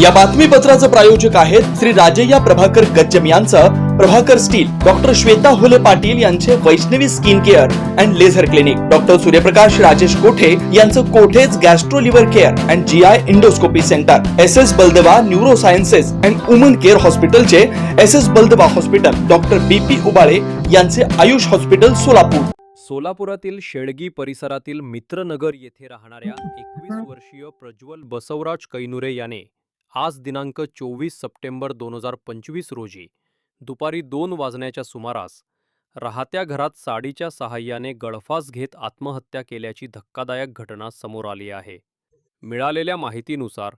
या बातमीपत्राचं प्रायोजक आहेत श्री राजय्या प्रभाकर गज्जम यांचं. प्रभाकर स्टील डॉक्टर श्वेता होले पाटील यांचे Vaishnavi skin care and laser clinic. Doctor Suryaprakash Rajesh Kothe यांचं Kothe's gastro liver care and G I endoscopy centre. S S Baldeva neuro sciences and woman care हॉस्पिटलचे S S Baldeva hospital. Doctor B P Ubale यांचे Ayush hospital Solapur. सोलापुरातील शेळगी परिसरातील मित्रनगर येथे राहणाऱ्या एकवीस वर्षीय प्रज्वल बसवराज कैनुरे याने आज दिनांक चोवीस सप्टेंबर दोन हजार पंचवीस रोजी दुपारी दोन वाजण्याच्या सुमारास राहत्या घरात साडीच्या सहाय्याने गळफास घेत आत्महत्या केल्याची धक्कादायक घटना समोर आली आहे. मिळालेल्या माहितीनुसार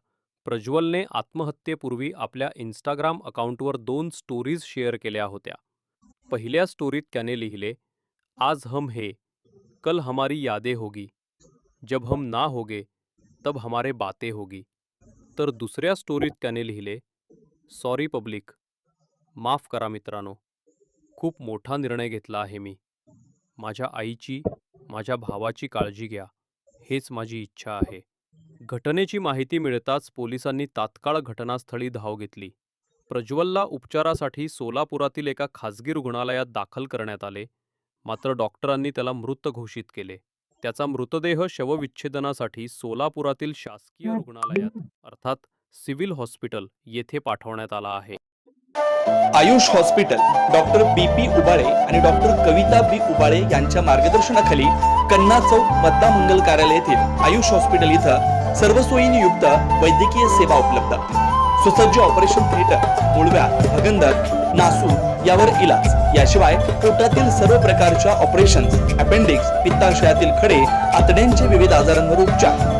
प्रज्वलने आत्महत्येपूर्वी आपल्या इन्स्टाग्राम अकाउंटवर दोन स्टोरीज शेअर केल्या होत्या. पहिल्या स्टोरीत त्याने लिहिले आज हम हे कल हमारी यादें होगी. जब हम ना होगे तब हमारे बातें होगी. तर दुसऱ्या स्टोरीत त्याने लिहिले. सॉरी पब्लिक माफ करा मित्रांनो. खूप मोठा निर्णय घेतला आहे मी. माझ्या आईची माझ्या भावाची काळजी घ्या. हेच माझी इच्छा आहे. घटनेची माहिती मिळताच पोलिसांनी तात्काळ घटनास्थळी धाव घेतली. प्रज्वलला उपचारासाठी सोलापुरातील एका खासगी रुग्णालयात दाखल करण्यात आले. मात्र डॉक्टरांनी त्याला मृत घोषित केले. त्याचा मृतदेह शवविच्छेदनासाठी सोलापुरातील शासकीय रुग्णालयात अर्थात सिव्हिल हॉस्पिटल येथे पाठवण्यात आला आहे. Ayush hospital doctor B P Ubale आणि डॉक्टर कविता बी उबाळे यांच्या मार्गदर्शनाखाली कन्ना चौक मतदा मंगल कार्यालय येथील आयुष हॉस्पिटल इथं सर्व सोयींनी युक्त वैद्यकीय सेवा उपलब्ध. सुसज्ज ऑपरेशन थिएटर मुळव्या भगंदर नासू यावर इलाज. याशिवाय पोटातील सर्व प्रकारच्या ऑपरेशन अपेंडिक्स पित्ताशयातील खडे आतड्यांचे विविध आजारांवर उपचार.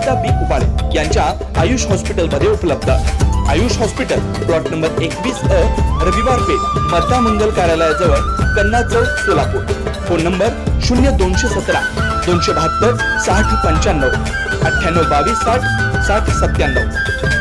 बी आयुष हॉस्पिटलमध्ये उपलब्ध. आयुष हॉस्पिटल प्लॉट नंबर एकवीस अ रविवार पेठ मता मंगल कार्यालयाजवळ कन्ना चौक सोलापूर. फोन नंबर शून्य दोनशे सतरा दोनशे बहात्तर साठ पंच्याण्णव अठ्ठ्याण्णव बावीस साठ साठ सत्त्याण्णव.